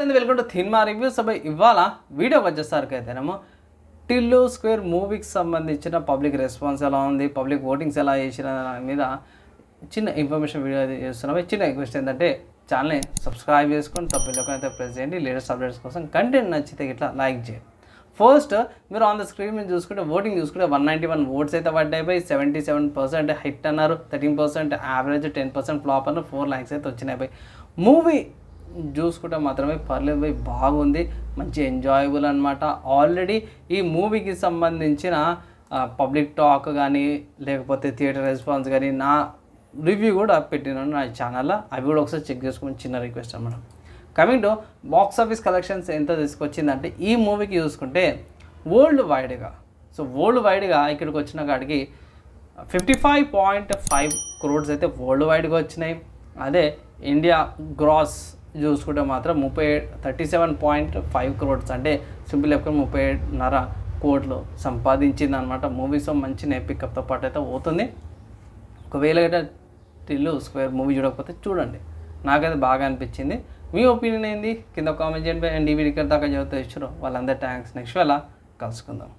Welcome to cinema reviews అబ్బాయి ఇవాళ video వచ్చేసరికి అయితేనేమో టిల్లు స్క్వేర్ మూవీకి సంబంధించిన పబ్లిక్ రెస్పాన్స్ ఎలా ఉంది పబ్లిక్ ఓటింగ్స్ ఎలా చేసిన దాని మీద చిన్న ఇన్ఫర్మేషన్ వీడియో చేస్తున్నాము చిన్న రిక్వెస్ట్ ఏంటంటే ఛానల్ని సబ్స్క్రైబ్ చేసుకొని తప్పకుండా అయితే ప్రెస్ చేయండి. లేటెస్ట్ అప్డేట్స్ కోసం కంటెంట్ నచ్చితే ఇట్లా లైక్ చేయండి. ఫస్ట్ మీరు ఆన్ ద స్క్రీన్ మీద చూసుకుంటే ఓటింగ్ చూసుకుంటే వన్ నైంటీ వన్ ఓట్స్ అయితే పడ్డాయి by seventy seven percent hit అన్నారు. Thirteen percent average ten percent flop అన్నారు. ఫోర్ ల్యాక్స్ అయితే వచ్చినాయి బై మూవీ చూసుకుంటే మాత్రమే పర్లేదు భయ్ బాగుంది. మంచి ఎంజాయబుల్ అనమాట ఆల్రెడీ ఈ మూవీకి సంబంధించిన పబ్లిక్ టాక్ కానీ లేకపోతే థియేటర్ రెస్పాన్స్ కానీ నా రివ్యూ కూడా పెట్టినాను నా ఛానల్లో అవి కూడా ఒకసారి చెక్ చేసుకుని చిన్న రిక్వెస్ట్ అనమాట coming to box office collections ఎంత తీసుకొచ్చిందంటే ఈ మూవీకి చూసుకుంటే వరల్డ్ వైడ్గా సో వరల్డ్ వైడ్గా ఇక్కడికి వచ్చిన కాడికి fifty five point five crores అయితే వరల్డ్ వైడ్గా వచ్చినాయి. అదే ఇండియా గ్రాస్ చూసుకుంటే మాత్రం ముప్పై thirty seven point five crores అంటే సింపుల్ చెప్పకుండా ముప్పై ఏడున్నర కోట్లు సంపాదించింది అనమాట మూవీస్ మంచి పికప్తో పాటు అయితే పోతుంది. ఒకవేళ టిల్లు స్క్వేర్ మూవీ చూడకపోతే చూడండి. నాకైతే బాగా అనిపించింది. మీ ఒపీనియన్ ఏంది? కింద కామెంట్ చేయండి. అండ్ ఈ వీడియో దాకా చదివితే ఇచ్చారు వాళ్ళందరి థ్యాంక్స్. నెక్స్ట్ వేళ కలుసుకుందాం.